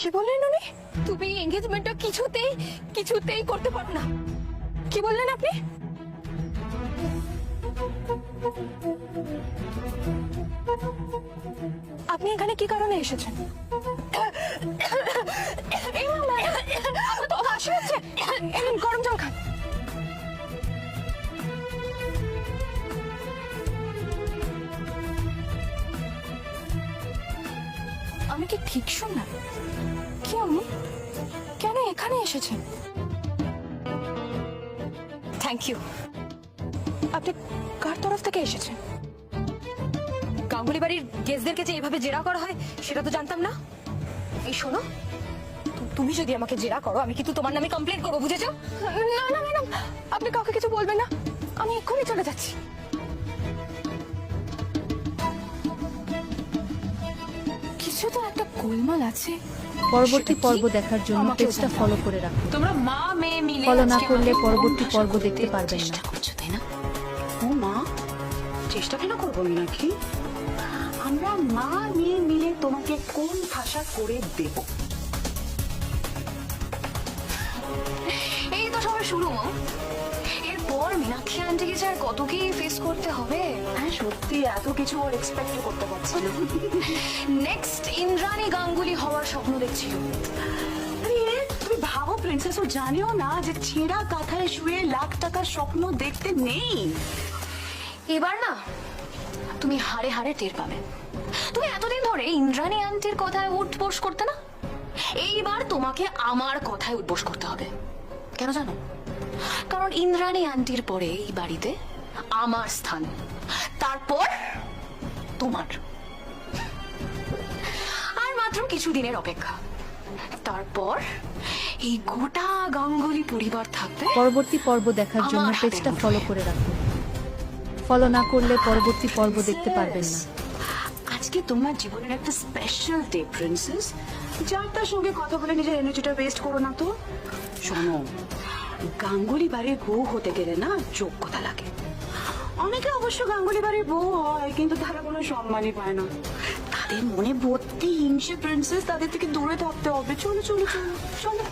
কি বললেন উনি তুমি এঙ্গেজমেন্টটা কিছুতেই কিছুতেই করতে পারো না কি বললেন আপনি আপনি এখানে কি কারণে এসেছেন গরম জল খান আমি কি ঠিক শুনলাম? কি উনি? কেন এখানে এসেছেন? থ্যাংক ইউ আপনি কার তরফ থেকে এসেছেন? গাঙ্গুলি বাড়ির গেস্টদেরকে যে এভাবে জেরা করা হয় সেটা তো জানতাম না। এই শোনো তুমি যদি আমাকে জেরা করো আমি কিন্তু তোমার নামে কমপ্লেন করব বুঝেছ? না না ম্যাডাম আপনি কাউকে কিছু বলবেন না। আমি এক্ষুনি চলে যাচ্ছি। কিছু তো একটা গোলমাল আছে। পরবর্তী পর্ব দেখার জন্য পেজটা ফলো করে রাখুন তোমরা মা মেয়ে মিলে Follow না করলে পরবর্তী পর্ব দেখতে পারবেন না। চেষ্টা করছ তাই না? ও মা চেষ্টা কেন করব নাকি? আমরা মা মেয়ে মিলে তোমাকে কোন ভাষা করে দেব? এই তো সবে শুরু মা। এরপর মীনাক্ষী আন্টিকে যে আর কত কি ফেস করতে হবে? হ্যাঁ সত্যি এত কিছু ওর এক্সপেক্ট করতে পারছি না নেক্সট ইন্দ্রাণী গাঙ্গুলি হওয়ার স্বপ্ন দেখছিল। তুমি ভাবো প্রিন্সেস ও জানেও না যে ছেঁড়া কাঁথায় শুয়ে লাখ টাকার স্বপ্ন দেখতে নেই। এবার না তুমি হাড়ে হাড়ে টের পাবে। তুমি এতদিন ধরে ইন্দ্রাণী আন্টির কথায় উঠবোস করতে না? এইবার তোমাকে আমার কথায় উঠবোস করতে হবে। কেন জানো? কারণ ইন্দ্রাণী আন্টির পরে এই বাড়িতে আমার স্থান। তারপর তোমার। আর মাত্র কিছুদিনের অপেক্ষা। তারপর এই গোটা গাঙ্গুলি পরিবার থাকবে পরবর্তী পর্ব দেখার জন্য পেজটা ফলো করে রাখুন ফলো না করলে পরবর্তী পর্ব দেখতে পারবেন না। আজকে তোমার জীবনের একটা স্পেশাল ডে প্রিন্সেস যার তার সঙ্গে কথা বলে নিজের এনার্জিটা ওয়েস্ট করো না তো। শোনো গাঙ্গুলি বাড়ির বউ হতে গেলে না যোগ্যতা লাগে। অনেকে অবশ্য গাঙ্গুলি বাড়ির বউ হয়, কিন্তু তারা কোনো সম্মানই পায় না। তাদের মনে ভর্তি হিংসে প্রিন্সেস তাদের থেকে দূরে থাকতে হবে। চলো চলো চলো চলো।